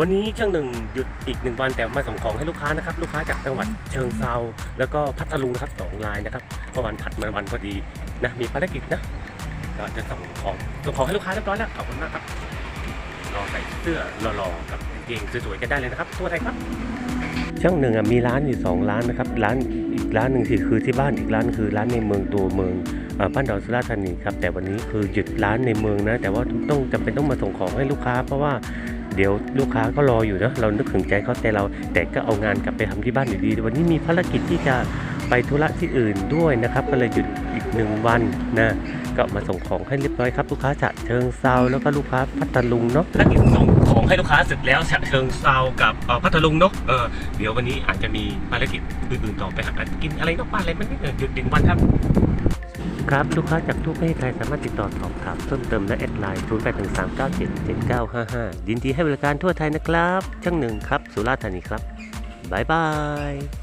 วันนี้ช่างหนึ่งหยุดอีกหนึ่งวันแต่มาส่งของให้ลูกค้านะครับ ลูกค้าจากจังหวัดเชิงเซาแล้วก็พัทลุงนะครับสองรายนะครับเมื่อวันถัดมาวันพอดีนะมีภารกิจนะก็จะส่งของส่งของให้ลูกค้าเรียบร้อยแล้วขอบคุณมากครับรอใส่เสื้อหล่อๆกับเกงสวยๆกันได้เลยนะครับตัวอะไรครับช่างหนึ่งอะมีร้านอยู่สองร้านนะครับร้านอีกร้านหนึ่งที่คือที่บ้านอีกร้านคือร้านในเมืองตัวเมืองบ้านดอนสุราษฎร์ธานีครับแต่วันนี้คือหยุดร้านในเมืองนะแต่ว่าต้องจำเป็นต้องมาส่งของให้ลูกค้า เพราะว่า เดี๋ยวลูกค้าก็รออยู่นะเรานึกถึงใจเขาแต่เรา แต่ก็เอางานกลับไปทำที่บ้านอยู่ดี วันนี้มีภารกิจที่จะไปธุระที่อื่นด้วยนะครับก็เลยหยุดอีกหนึ่งวันนะก็มาส่งของให้เรียบร้อยครับลูกค้าจะเชิงเซาแล้วก็ลูกค้าพัทลุงเนาะภารกิจส่งของให้ลูกค้าเสร็จแล้วฉะเชิงเซากับพัทลุงเนาะเออเดี๋ยววันนี้อาจจะมีภารกิจอื่นๆต่อไปหากินอะไรนอกบ้านอะไรมันไม่เออหยุดดึงวันครับ ครับลูกค้าจากทั่วประเทศไทยสามารถติดต่อสอบถามเพิ่มเติมและแอดไลน์0 8 1 3 9 7 7 9 5 5ยินดีให้บริการทั่วไทยนะครับ ช่างหนึ่งครับ สุราษฎร์ธานีครับ บ๊ายบาย